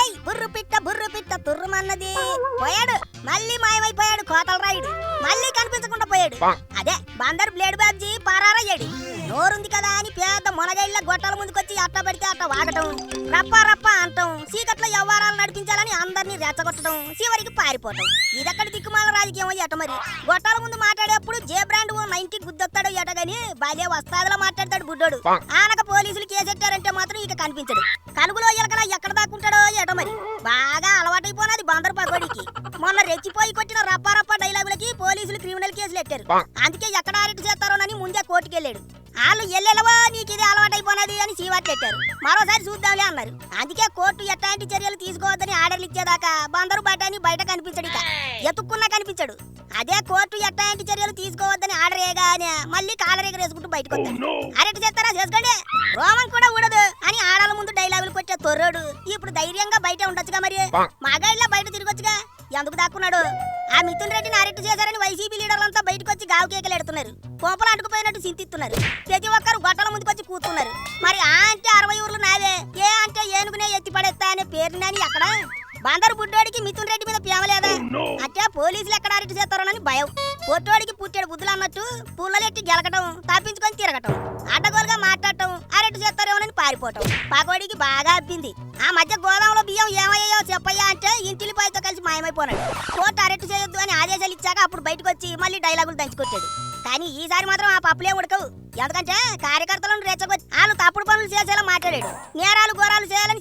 ఏయ్ బుర్రు పిట్ట బుర్రు పిట్ట తుర్రుమన్నది. పోయాడు. మళ్ళీ మాయమైపోయాడు కోతల రాయుడు మళ్ళీ కనిపించకుండా పోయాడు. అదే బందర్ బ్లేడ్ బాబ్జీ పారారయ్యాడు. నోరుంది కదా అని పెద్ద మునగైళ్ళ గొట్టాల ముందుకొచ్చి అట్ట పడితే అట్ట వాగటం రప్ప రప్ప అంటాం. చీకట్లో వ్యవహారాలు నడిపించాలని అందరినీ రెచ్చగొట్టడం చివరికి పారిపోవటం. ఇదెక్కడ దిక్కుమాల రాజకీయం ఎట మరి? గొట్టాల ముందు మాట్లాడేప్పుడు జే బ్రాండ్ ఓ నైన్టీ గుద్దొస్తాడో ఎట గాని భలే వస్తాదిలా మాట్లాడతాడు బుడ్డోడు. ఆనక పోలీసులు కేసెట్టారంటే మాత్రం ఇక కనిపించడు. కలుగులో ఎలకలా ఎక్కడ దాక్కుంటాడో ఎట మరి. బాగా అలవాటైపోయినది బందరు పగోడికి మొన్న రెచ్చిపోయి కొట్టిన రప్ప రప్ప డైలాగులకి పోలీసులు క్రిమినల్ కేసులు ఎట్టారు. అందుకే ఎక్కడ అరెస్ట్ చేస్తారోనని ముందే కోర్టుకెళ్ళాడు. వాళ్ళు ఎల్లెలవా నీకు ఇది అలవాటైపోయినది అని చీవాట్లెట్టారు మరోసారి చూద్దాంలే అన్నారు. అందుకే కోర్టు ఎట్లాంటి చర్యలు తీసుకోవద్దని ఆర్డర్లు ఇచ్చేదాకా బందరు బట్టాని బయట కనిపించడు ఇక. ఎత్తుక్కున్నా కనిపించడు. అదే కోర్టు ఎట్లాంటి చర్యలు తీసుకోవద్దని ఆర్డర్ వేయగానే మళ్ళీ కాలర్ ఎగరేసుకుంటూ బయటకు వస్తాడు అరెట్ చేస్తారా? చేసుకోండి. రోమన్ కూడా ఉండదు అని ఆడాల ముందు డైలాగులు కొట్టే తొర్రోడు. ఇప్పుడు ధైర్యంగా బయట ఉండొచ్చుగా మరి? మగాళ్ళ బయట తిరగొచ్చుగా? ఎందుకు దాక్కున్నాడు? ఆ మిథున్ రెడ్డిని అరెస్ట్ చేశారని వైసీపీ లీడర్లంతా బయటకు వచ్చి గావు కేకలు ఎడుతున్నారు. కోపలు అంటుకుపోయినట్టు చింతిస్తున్నారు ప్రతి ఒక్కరు గొట్టల ముందుకొచ్చి కూతున్నారు మరి ఆ అంటే అరవై ఊర్లు నావే ఏ అంటే ఏనుగునే ఎత్తి పడేస్తా అనే పేరు నాని అక్కడ? బందరు బుడ్డోడికి మిథున్ రెడ్డి మీద ప్రేమ లేదా? అంటే పోలీసులు ఎక్కడ అరెస్ట్ చేస్తారోనని భయం. పొట్టోడికి పుట్టాడు బుద్ధులు అన్నట్టు పుల్లలెట్టి గెలకటం తప్పించుకొని తిరగటం అడ్డగోలుగా మాట్లాడటం అరెస్ట్ చేస్తారేమోనని పారిపోవటం. పగోడికి బాగా అబ్బింది. ఆ మధ్య గోదాంలో బియ్యం ఏమయ్యాయో చెప్పయ్యా అంటే ఇంటిలిపాయతో కలిసి మాయమైపోనాడు కోర్టు అరెస్ట్ చేయొద్దు అని ఆదేశాలు ఇచ్చాక అప్పుడు బయటకు వచ్చి మళ్ళీ డైలాగులు దంచుకొచ్చాడు. కానీ ఈసారి మాత్రం ఆ పప్పులే ఉడకవు. ఎందుకంటే కార్యకర్తలను రెచ్చగొచ్చి వాళ్ళు తప్పుడు పనులు చేసేలా మాట్లాడాడు.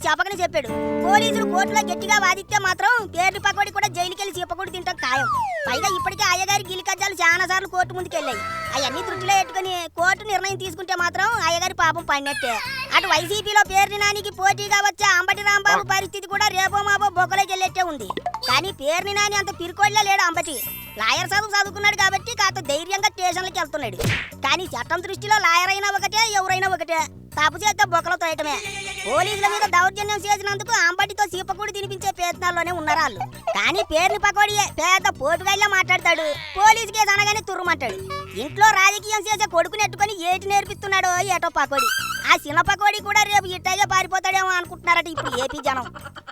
చెప్పకని చెప్పాడు. పోలీసులు కోర్టులో గట్టిగా వాదిస్తే మాత్రం పేర్లు పకోడి కూడా జైలుకెళ్ళి చెప్పకూడదు తింటాం ఖాయం. పైగా ఇప్పటికే అయ్యగారి గిలి కజ్జాలు చాలా సార్లు కోర్టు ముందుకు వెళ్ళాయి అవన్నీ దృష్టిలో పెట్టుకుని కోర్టు నిర్ణయం తీసుకుంటే మాత్రం అయ్యగారి పాపం పడినట్టే. అటు వైసీపీలో పేర్ని నానికి పోటీగా వచ్చే అంబటి రాంబాబు పరిస్థితి కూడా రేపో మాపో బొక్కలోకి వెళ్ళేట్టే ఉంది. కానీ పేర్ని నాని అంత పిరుకోళ్ళే లేడు అంబటి. లాయర్ చదువు చదువుకున్నాడు కాబట్టి కాస్త ధైర్యంగా స్టేషన్లకు వెళ్తున్నాడు. కానీ చట్టం దృష్టిలో లాయర్ అయినా ఒకటే ఎవరైనా ఒకటే. తప్పు చేస్తే బొక్కలు తోయటమే. పోలీసుల మీద దౌర్జన్యం చేసినందుకు అంబటితో సీపకుడి తినిపించే ప్రయత్నాల్లోనే ఉన్నారు వాళ్ళు. కానీ పేర్లు పకోడియే పెద్ద పోటుగాళ్ళ మాట్లాడతాడు. పోలీసు కేసు అనగానే తుర్రుమంటాడు. ఇంట్లో రాజకీయం చేసే కొడుకుని ఎట్టుకొని ఏటి నేర్పిస్తున్నాడో ఏటో పకోడి. ఆ చిన్న పకోడి కూడా రేపు ఇట్టాగే పారిపోతాడేమో అనుకుంటున్నారట ఇప్పుడు ఏపీ జనం.